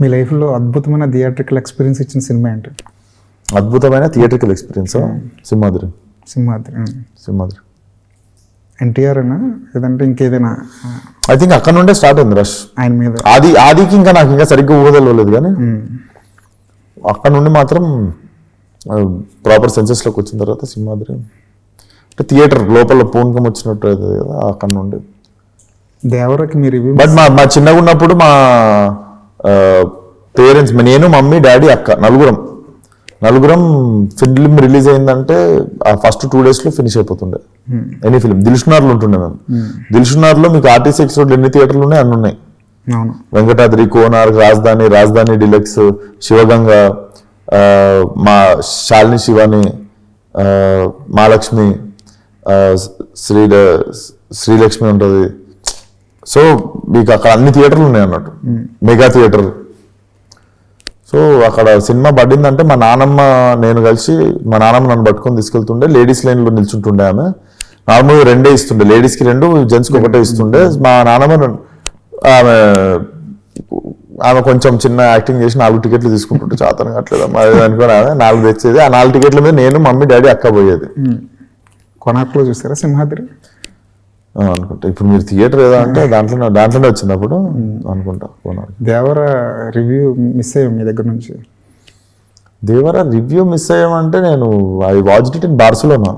మీ లైఫ్లో అద్భుతమైన theatrical experience ఇచ్చిన సినిమా ఏంటి? అద్భుతమైన థియేటర్కల్ ఎక్స్పీరియన్స్ సింహాద్రి. సింహాద్రి సింహాద్రి. ఎన్టీఆర్ అనా లేదంటే ఇంకేదైనా ఐ థింక్ అక్కడ నుండే స్టార్ట్ అయింది రష్ ఆయన మీద. ఆది ఆదికి ఇంకా నాకు ఇంకా సరిగ్గా ఊహదలలేదు కానీ అక్కడ నుండి మాత్రం ప్రాపర్ సెన్సెస్లోకి వచ్చిన తర్వాత సింహాద్రి అంటే థియేటర్ లోపల పూనకం వచ్చినట్టు అవుతుంది కదా అక్కడ నుండి. దేవరకి మీ రివ్యూ బట్ మా మా చిన్నగా ఉన్నప్పుడు మా పేరెంట్స్ నేను మమ్మీ డాడీ అక్క నలుగురం. నలుగురం ఫిల్మ్ రిలీజ్ అయిందంటే ఆ ఫస్ట్ టూ డేస్లో ఫినిష్ అయిపోతుండే. ఎనీ ఫిల్మ్ దిల్షునార్లో ఉంటుండే మేము. దిల్షునార్లో మీకు ఆర్టీసీ ఎక్స్ రోడ్ ఎన్ని థియేటర్లు ఉన్నాయి? అన్ని ఉన్నాయి. వెంకటాద్రి కోనార్క్ రాజధాని రాజధాని డిలక్స్ శివగంగ మా శాలిని శివాని మహాలక్ష్మి శ్రీ శ్రీలక్ష్మి ఉంటుంది. సో మీకు అక్కడ అన్ని థియేటర్లు ఉన్నాయి అన్నట్టు. మెగా థియేటర్ సో అక్కడ సినిమా పడిందంటే మా నానమ్మ నేను కలిసి మా నానమ్మ నన్ను పట్టుకొని తీసుకెళ్తుండే. లేడీస్ లైన్లో నిల్చుంటుండే ఆమె. నార్మల్గా రెండే ఇస్తుండే. లేడీస్కి రెండు జెంట్స్కి ఒకటే ఇస్తుండే. మా నానమ్మ ఆమె ఆమె కొంచెం చిన్న యాక్టింగ్ చేసి నాలుగు టికెట్లు తీసుకుంటుంటే చాతన కావట్లేదు అది అనుకోని ఆమె నాలుగు తెచ్చేది. ఆ నాలుగు టికెట్ల మీద నేను మమ్మీ డాడీ అక్క పోయేది. కొనార్క్లో చూసారా సింహాద్రి? అనుకుంటా. ఇప్పుడు మీరు థియేటర్ ఏదో అంటే దాంట్లోనే దాంట్లోనే వచ్చినప్పుడు అనుకుంటా కోనార్క్ దేవర రివ్యూ మిస్ అయ్యాం మీ దగ్గర నుంచి? దేవరా రివ్యూ మిస్ అయ్యామంటే నేను I watch it in Barcelona.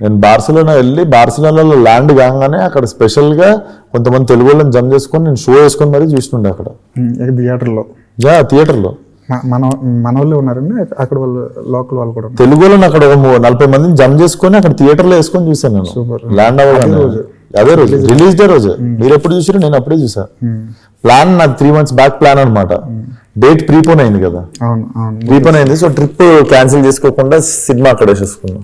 నేను బార్సిలోనా వెళ్ళి బార్సిలోనాలో ల్యాండ్ కాగానే అక్కడ స్పెషల్గా కొంతమంది తెలుగు వాళ్ళని జమ్ చేసుకొని నేను షో వేసుకొని మరీ చూస్తుండే అక్కడ. ఇక థియేటర్లో? యా థియేటర్లో. మన మన వాళ్ళు ఉన్నారండి అక్కడ వాళ్ళు లోకల్ వాళ్ళు కూడా తెలుగు వాళ్ళని అక్కడ నలభై మందిని జమ్ చేసుకొని అక్కడ థియేటర్లో వేసుకొని చూసాను నేను. Super. ల్యాండ్ అవ్వగానే. అదే రోజు. రిలీజ్ డే రోజు. మీరు ఎప్పుడు చూసారు నేను అప్పుడే చూసా. ప్లాన్ నాకు త్రీ మంత్స్ బ్యాక్ ప్లాన్ అనమాట డేట్ ప్రీపోన్ అయింది కదా. ప్రీపోన్ అయింది. సో ట్రిప్ క్యాన్సిల్ చేసుకోకుండా సినిమా అక్కడ వేసేసుకున్నాం.